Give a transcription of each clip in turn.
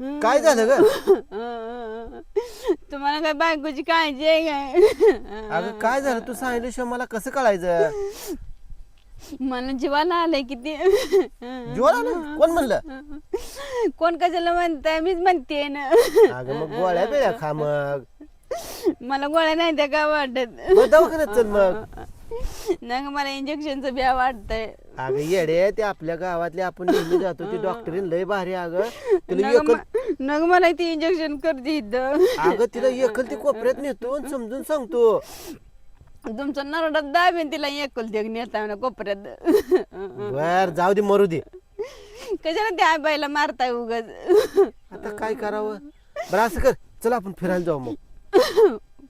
काय झालं ग? तुम्हाला काय बायकोची काळजी आहे काय? अगं काय झालं? तू सांगितल्याशिवाय मला कसं कळायचं? मला जीवाला आलंय किती. जीवाला आलं? कोण म्हणलं? कोण कशाला म्हणताय? मीच म्हणते ना. अगं मग गोळ्या बिळ्या खा मग. मला गोळ्या नाही त्या का वाटत. दवाखान्यात चल मग. नाही का मला इंजेक्शनचं ब्या वाटतंय. अगं येडे ते आपल्या गावातले आपण नेहमी जातो ते डॉक्टरीन लय भारी अगं. तिला नग एकल म- नग मला ती इंजेक्शन करते इथं. अगं तिला एकल ते कोपऱ्यात नेतो आणि समजून सांगतो. तुमचं नरडात दाबेन तिला एकुलती एक नेता म्हणा कोपऱ्यात. बर जाऊ दे मरू दे. कशाला त्या बाईला मारताय उगाच? आता काय करावं? बरं असं कर. चल आपण फिरायला जाऊ मग.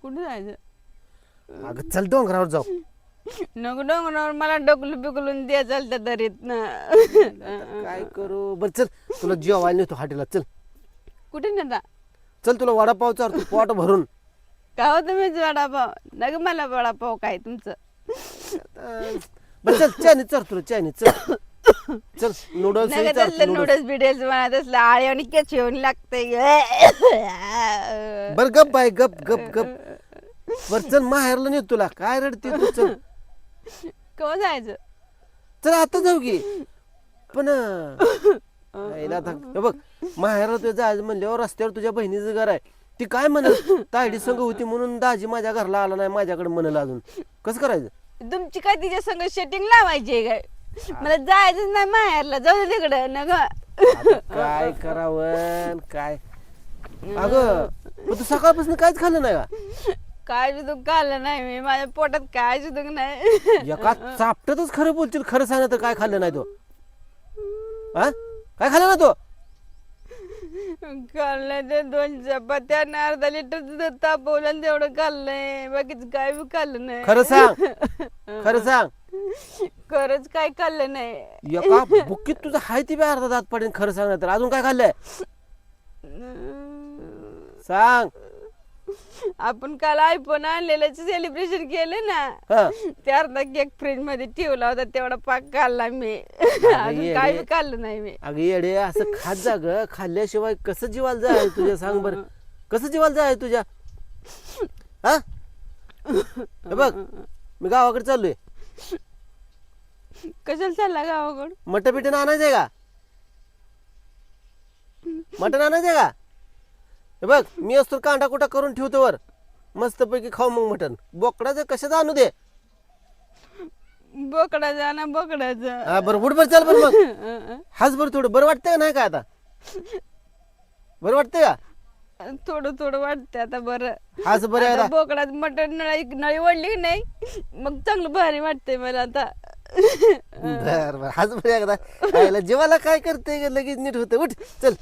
कुठे जायचं? अगं चल डोंगरावर जाऊ. नको डोंगरावर मला डोकलं बिकलून द्या चालत्या दरीत. ना काय करू? बर चल. तुला जेवायला नेतो हॉटेलला चल. कुठे नेता? चल तुला वडापाव चारतो पोट भरून. का हो तुम्हीच वडापाव? नग मला वडापाव काय तुमचं? बर चल चायनीज चार तुला चायनीज चल. चल नूडल्स नग तसलं नूडल्स बिडल्स म्हणा तसलं आळे आणि केच येऊन लागतंय. बर गप बाय गप गप गप. बर चल माहेरला नेतो तुला. काय रडते तू चल. केव्हा जायचं? चल आता जाऊ की. पण आईला आता हे बघ माहेरला तुझ्या जायचं म्हणल्यावर रस्त्यावर तुझ्या बहिणीचं घर आहे. ती काय म्हणल तायडी संघ होती म्हणून दाजी माझ्या घरला आला नाही माझ्याकडे म्हणल अजून. कसं करायचं? तुमची काय तिच्या संग सेटिंग लावायची आहे काय? मला जायचंच नाही माहेरला जाऊ दे तिकडं नग. आता काय करावं न काय? अगं पण तू सकाळपासून काहीच खाल्लं नाही का? काय सुद्धा खाल्लं नाही मी माझ्या पोटात काय सुद्धा नाही. एका चापटतच खरं बोलतील खरं सांग तर काय खाल्लं नाही तो? हा काय खाल्लं ना तो? खाल्लं ते दोन चपात्या आणि अर्धा लिटर दूध तापवलं आणि तेवढं खाल्लंय. बाकीच काय बी खाल्लं नाही. खरं सांग. खरं सांग. खरंच काय खाल्लं नाही. एका बुक्कीत तुझं हाय ती बी अर्धा दात पडेल खरं सांग तर. अजून काय खाल्लंय? सांग. आपण काल आयफोन आणलेलं सेलिब्रेशन केलं ना हा. ते अर्धा केक फ्रीजमध्ये ठेवला होता तेवढा पाक खाल्ला मी. अजून काय बी खाल्लं नाही मी. अगं येडे असं खात जा ग. खाल्ल्याशिवाय कसं जीवाला जाय तुझ्या? सांग बर. कसं जीवाला जाय तुझ्या? हा? हे बघ मी गावाकडे चाललोय. कशाला चालला गावाकडं? मटन बिटन आणायचंय का? मटन आणायचंय का? हे बघ मी असतो कांदा कुटा करून ठेवतो वर? मस्तपैकी खाऊ मग मटन बोकडाचं कशाचं आणू दे? बोकडाचा ना बोकडाचा हा बरं उठ बरं चाल बरं मग. हाच बरं थोडं. बरं वाटतंय का नाही का आता? बरं वाटतंय का? थोडं थोडं वाटतं आता बरं. हाच बरं आहे आता आता. बोकडात मटण नळी नळी ओढली की नाही मग चांगलं भारी वाटतंय मला आता. बर बर. हाच बरं आहे आता? आईला जीवाला काय करते लगेच नीट होतं उठ चल.